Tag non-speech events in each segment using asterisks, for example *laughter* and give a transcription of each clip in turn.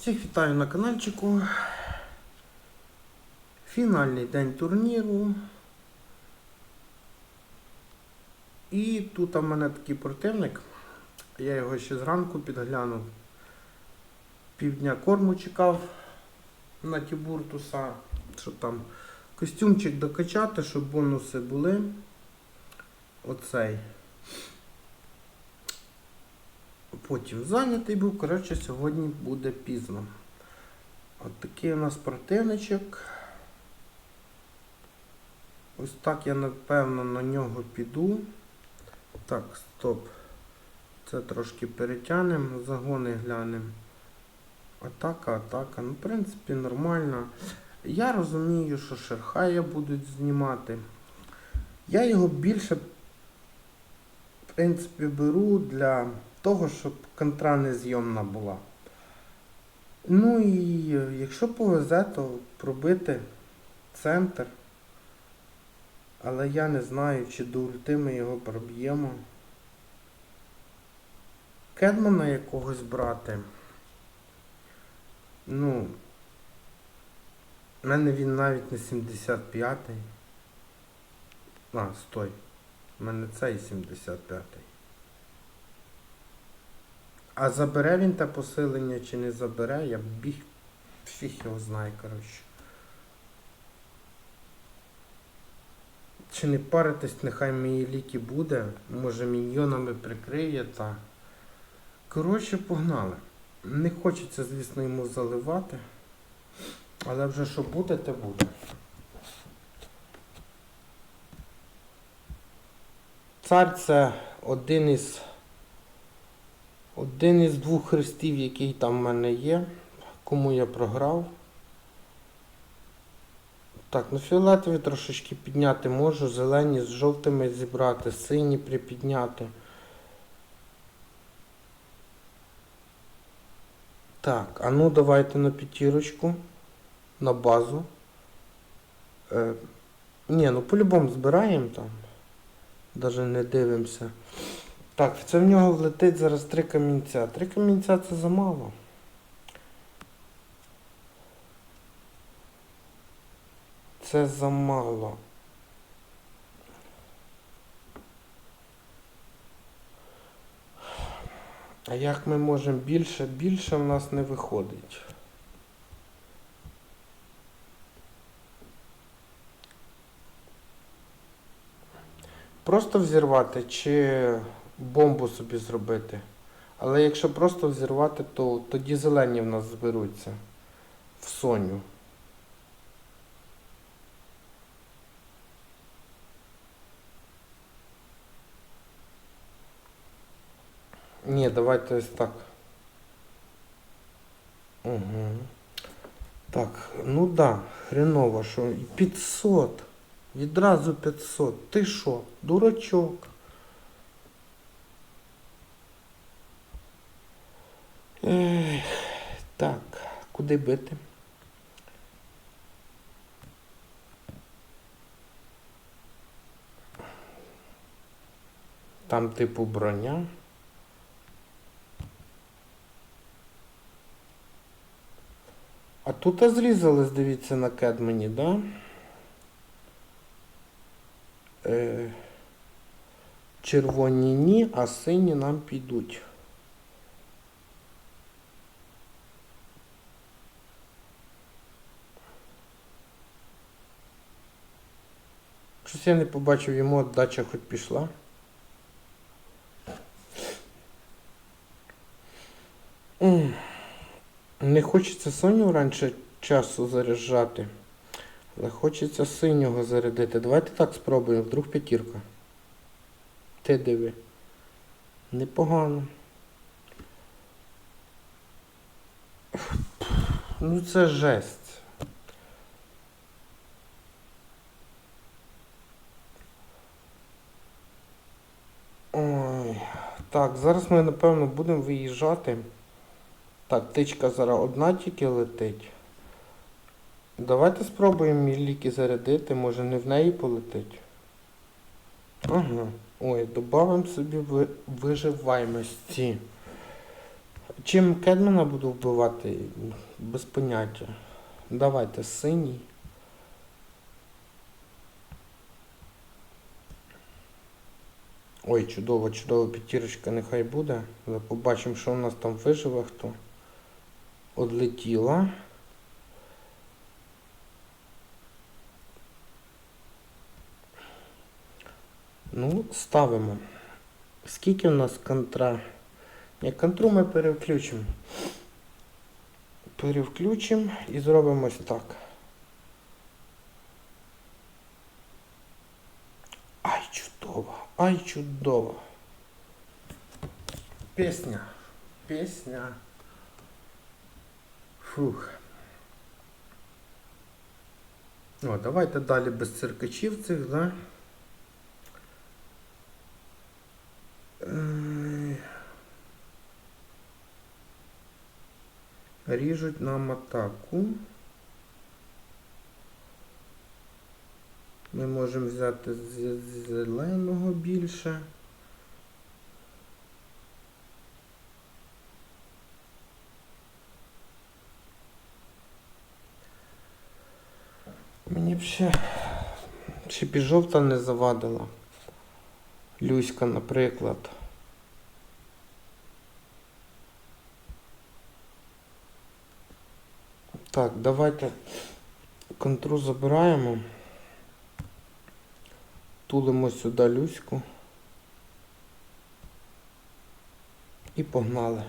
Всіх вітаю на каналчику. Фінальний день турніру. І тут у мене такий противник. Я його ще зранку підглянув. Півдня корму чекав на Тібуртуса, щоб там костюмчик докачати, щоб бонуси були. Оцей. Потім зайнятий був, коротше, сьогодні буде пізно. От такий у нас противничок. Ось так я напевно на нього піду. Так, стоп. Це трошки перетягнемо, загони глянемо. Атака, атака. Ну, в принципі, нормально. Я розумію, що Шерхая будуть знімати. Я його більше, принципі, беру для того, щоб контра незйомна була. Ну і е, якщо повезе, то пробити центр. Але я не знаю, чи до ульти ми його проб'ємо. Кедмана якогось брати. Ну, в мене він навіть не 75-й. А, стой. У мене цей 75-й. А забере він те посилення чи не забере, я біг фіг його знає, коротше. Чи не паритись, нехай мої ліки буде. Може міньйонами прикриє та. Коротше, погнали. Не хочеться, звісно, йому заливати. Але вже що буде, те буде. Цар це один із один із двох хрестів, який там в мене є. Кому я програв. Так, ну фіолетові трошечки підняти можу, зелені з жовтими зібрати, сині припідняти. Так, а ну давайте на п'ятірочку, на базу. Е, ні, ну по-любому збираємо там. Даже не дивимося. Так, це в нього влетить зараз три камінця. Три камінця це замало. Це замало. А як ми можемо більше? Більше в нас не виходить. Просто взірвати чи бомбу собі зробити. Але якщо просто взірвати, то тоді зелені в нас зберуться в Соню. Ні, давайте ось так. Угу. Так, ну да, хреново, що 500. Відразу 500. Ти що, дурачок? Ех, так, куди бити? Там типу броня. А тут зрізались, дивіться, на кедмені, да? Е, червоні ні, а сині нам підуть. Щось я не побачив, йому отдача хоч пішла. Не хочеться Соню раніше часу заряджати. Але хочеться синього зарядити. Давайте так спробуємо, вдруг п'ятірка. Ти диви. Непогано. Ну це жесть. Ой. Так, зараз ми напевно будемо виїжджати. Так, тичка зараз одна тільки летить. Давайте спробуємо мій ліки зарядити, може не в неї полетить. Ага. Ой, додамо собі ви... виживаємості. Чим Кедмана буду вбивати, без поняття. Давайте синій. Ой, чудово, чудово, п'ятірочка нехай буде. Побачимо, що у нас там виживе хто. Одлетіла. Ну, ставимо. Скільки у нас контра? Ні, контру ми перевключимо. Перевключимо і зробимо ось так. Ай, чудово, ай, чудово. Пісня. Пісня. Фух. О, давайте далі без циркачів цих, да? Ріжуть нам атаку. Ми можемо взяти з зеленого більше. Мені б ще, ще б жовта не завадила. Люська, наприклад. Так, давайте контру забираємо. Тулимо сюди люську. І погнали.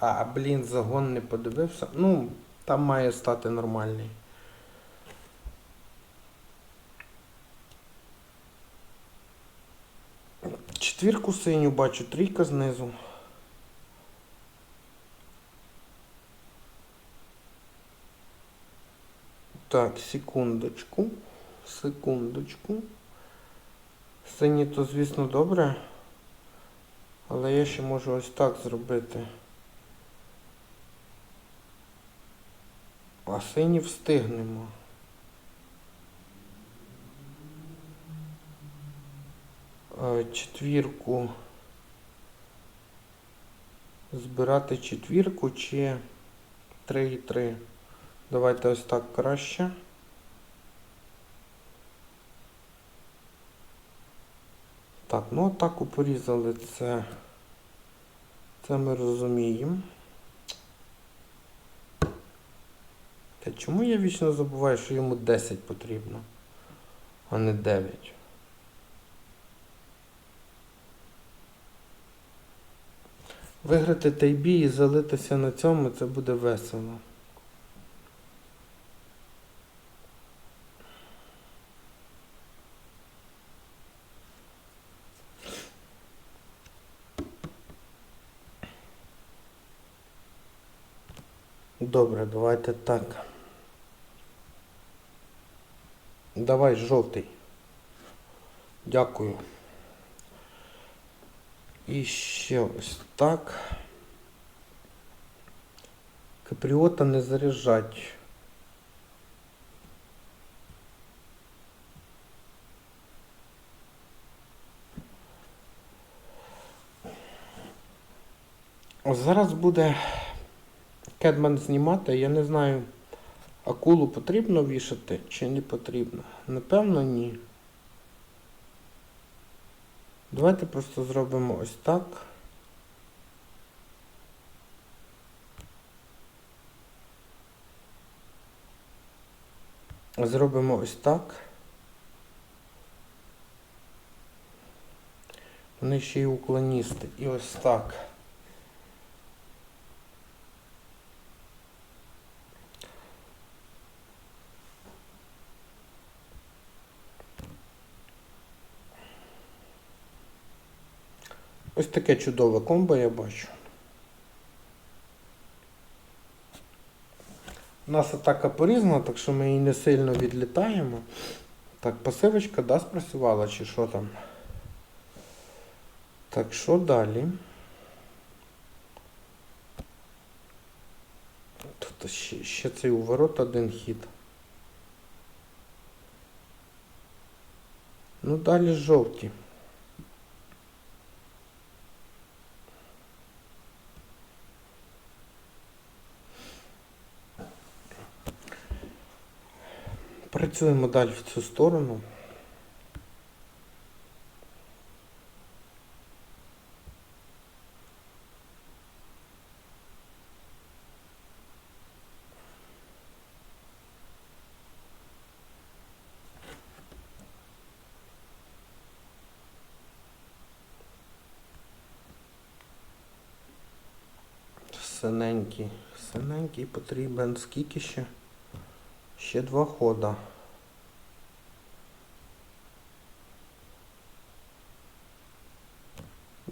А, блін, загон не подивився. Ну, там має стати нормальний. Четвірку синю бачу, трійка знизу. Так, секундочку. Секундочку. Сині то, звісно, добре. Але я ще можу ось так зробити. А сині встигнемо. Четвірку. Збирати четвірку чи 3 і 3. Давайте ось так краще. Так, ну атаку порізали це. Це ми розуміємо. Та чому я вічно забуваю, що йому 10 потрібно, а не 9? Виграти той бій і залитися на цьому це буде весело. Добре, давайте так. Давай жовтий. Дякую. І ще ось так. Капріота не заряджать. Зараз буде Кедман знімати, я не знаю, акулу потрібно вішати чи не потрібно. Напевно, ні. Давайте просто зробимо ось так. Зробимо ось так. Вони ще й уклоністи. І ось так. Ось таке чудове комбо я бачу. У нас атака порізана, так що ми її не сильно відлітаємо. Так, пасивочка, да, спрацювала чи що там? Так, що далі? Тут ще, ще цей уворот один хід. Ну, далі жовті. Працюємо далі в цю сторону. Синенький. Синенький потрібен. Скільки ще? Ще два хода.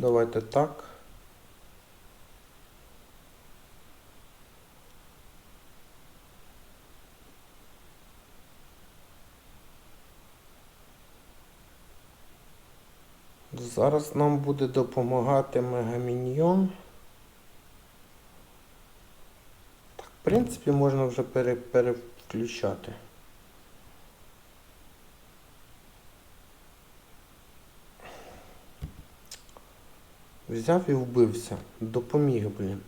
Давайте так. Зараз нам буде допомагати мегаміньйон. Так, в принципі, можна вже пере, переключати. Взяв і вбився. Допоміг, блін.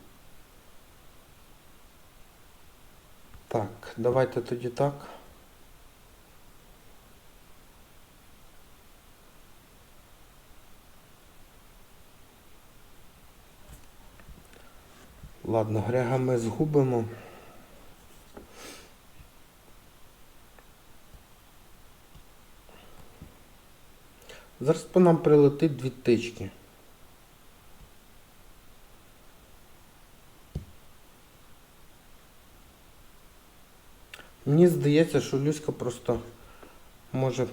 Так, давайте тоді так. Ладно, Грега ми згубимо. Зараз по нам прилетить дві тички. Мені здається, що Люська просто може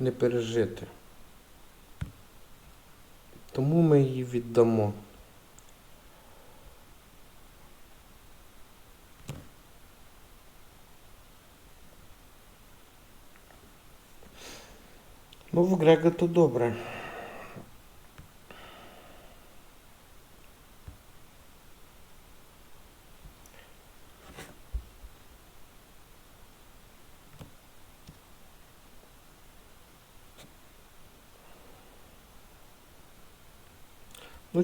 не пережити. Тому ми її віддамо. Ну, в Грега то добре.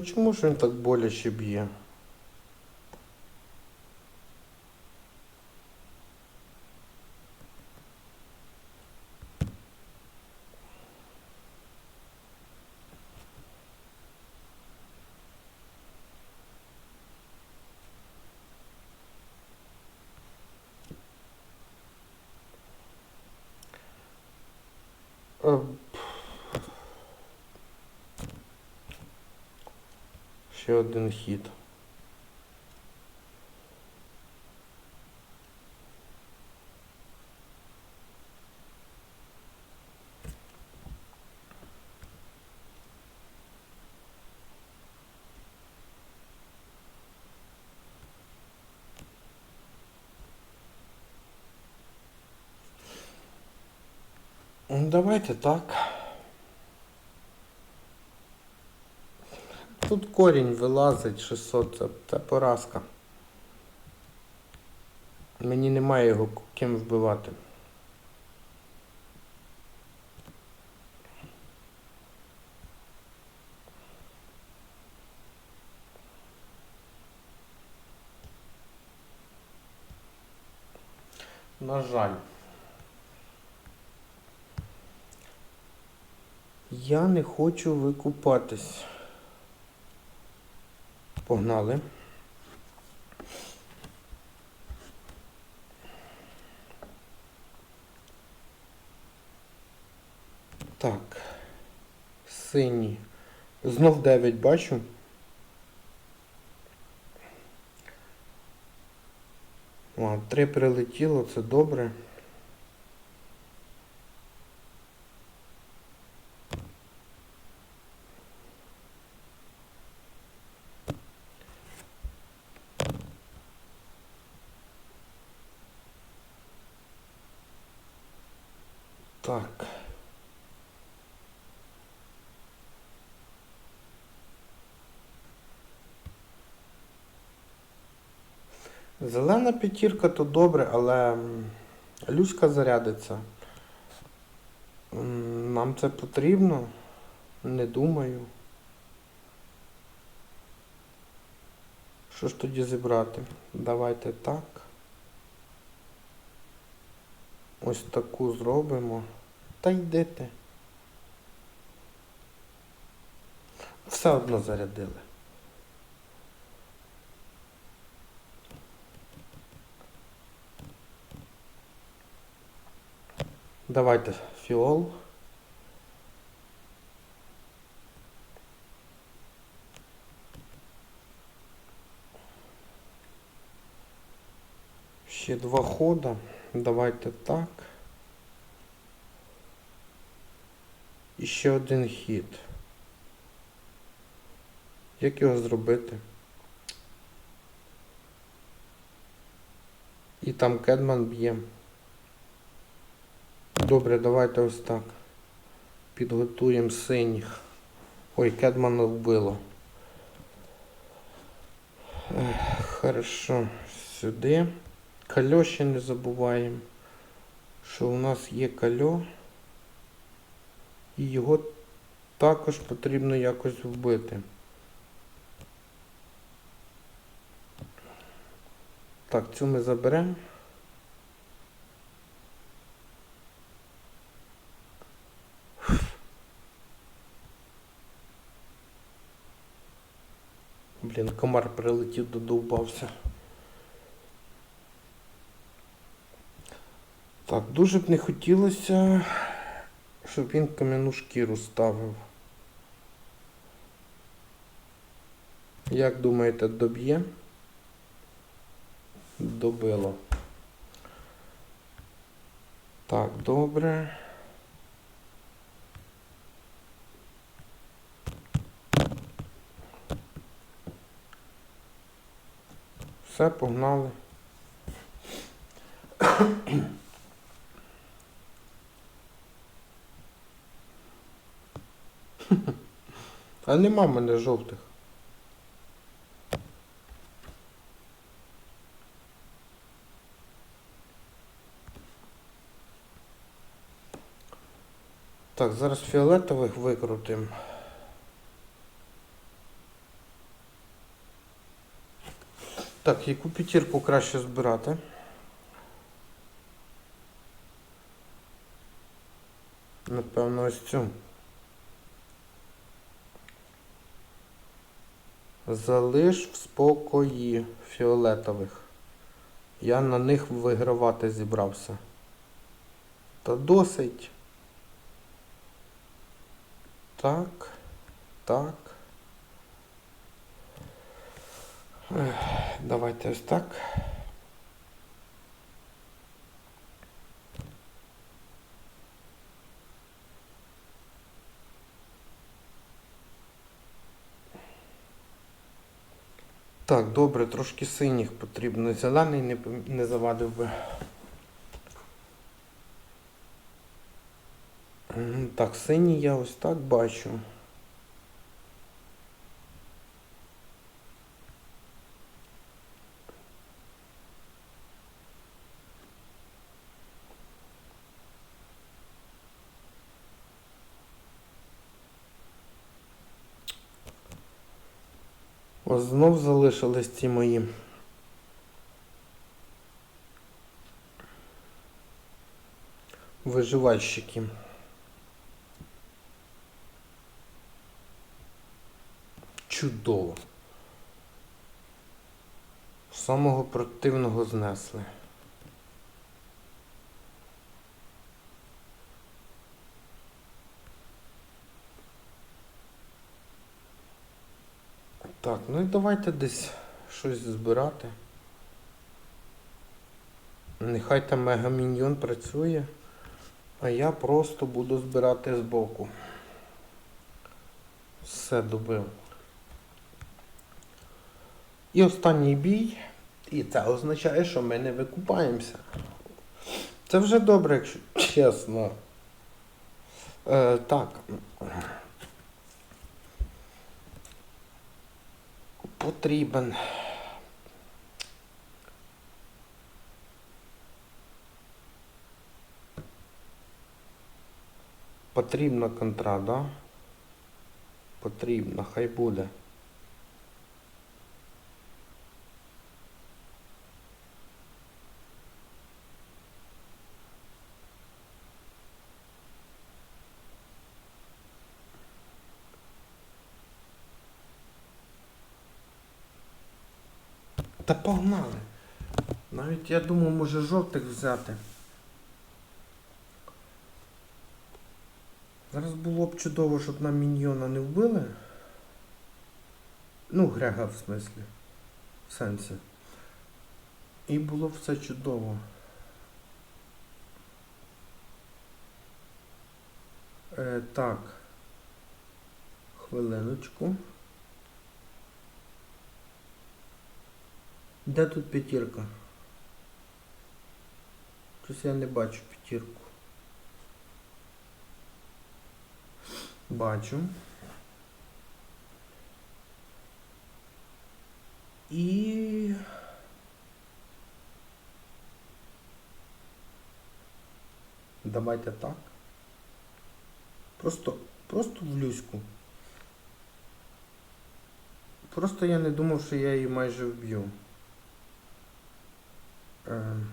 Чому ж він так боляче б'є? Один хід. Давайте так. Тут корінь вилазить 600, це, це поразка. Мені немає його ким вбивати. На жаль. Я не хочу викупатись. Погнали. Так. Синій. Знов 9 бачу. О, 3 прилетіло, це добре. Так. Зелена п'ятірка то добре, але Люська зарядиться. Нам це потрібно? Не думаю. Що ж тоді зібрати? Давайте так. Ось таку зробимо. Та йдете. Все одно зарядили. Давайте фіол. Ще два хода. Давайте так. І ще один хід. Як його зробити? І там кедман б'є. Добре, давайте ось так. Підготуємо синіх. Ой, кедмана вбило. Ех, Хорошо. Сюди. Кальо ще не забуваємо, що у нас є кальо. І його також потрібно якось вбити. Так, цю ми заберемо. Блін, комар прилетів, додовбався. Так, дуже б не хотілося, щоб він кам'яну шкіру ставив. Як думаєте, доб'є? Добило. Так, добре. Все, погнали. А нема в мене жовтих. Так, зараз фіолетових викрутим. Так, яку п'ятірку краще збирати? Напевно, ось цю. Залиш в спокої фіолетових. Я на них вигравати зібрався. Та досить. Так. Так. Ех, Давайте ось так. Так, добре, трошки синіх потрібно. Зелений не, не завадив би. Так, синій я ось так бачу. Ось знов залишились ці мої. Виживальщики. Чудово. Самого противного знесли. Так, ну і давайте десь щось збирати. Нехай там мегаміньйон працює, а я просто буду збирати збоку. Все добив. І останній бій. І це означає, що ми не викупаємося. Це вже добре, якщо чесно. Е, так. Потрібен. Потрібна контра, да? Потрібна, хай буде. Та погнали. Навіть я думав, може жовтих взяти. Зараз було б чудово, щоб нам міньйона не вбили. Ну, Грега в смислі. В сенсі. І було б все чудово. Е, так. Хвилиночку. Де тут п'ятірка? Щось я не бачу п'ятірку. Бачу. І. Давайте так. Просто, просто в люську. Просто я не думав, що я її майже вб'ю. *laughs* Ем.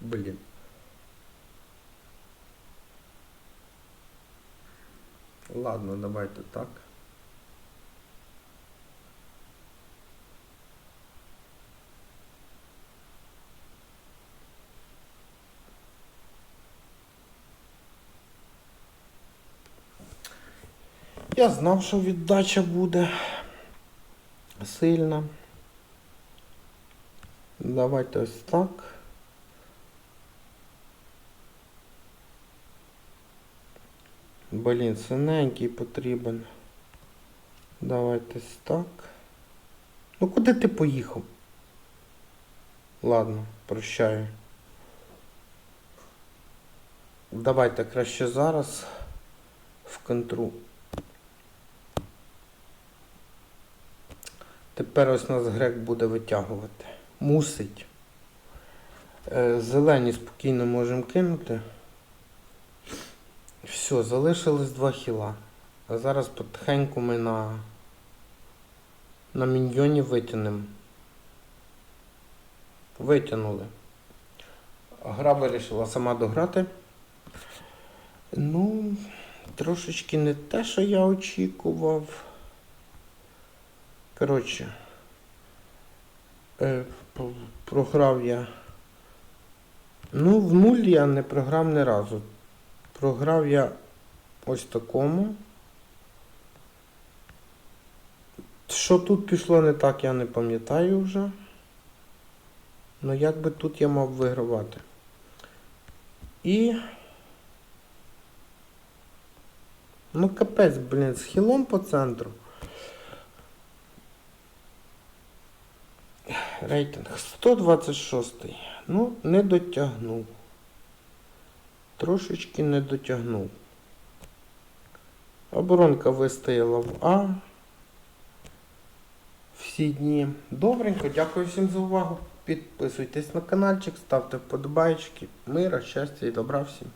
Блін. Ладно, давайте так. Я знав, що віддача буде сильна. Давайте ось так. Блін, синенький потрібен. Давайте ось так. Ну куди ти поїхав? Ладно, прощаю. Давайте краще зараз в контру. Тепер ось нас грек буде витягувати. Мусить. Е, Зелені спокійно можемо кинути. Все, залишилось два хіла. А зараз потихеньку ми на, на міньйоні витягнемо. Витягнули. Гра вирішила сама дограти. Ну, трошечки не те, що я очікував. Коротше, е, програв я. Ну, в нуль я не програв ні разу. Програв я ось такому. Що тут пішло не так, я не пам'ятаю вже. Ну як би тут я мав вигравати. І. Ну капець, блін, з хілом по центру. Рейтинг 126. Ну, не дотягнув. Трошечки не дотягнув. Оборонка вистояла в А. Всі дні. Добренько, дякую всім за увагу. Підписуйтесь на каналчик, ставте вподобайки. Мира, щастя і добра всім.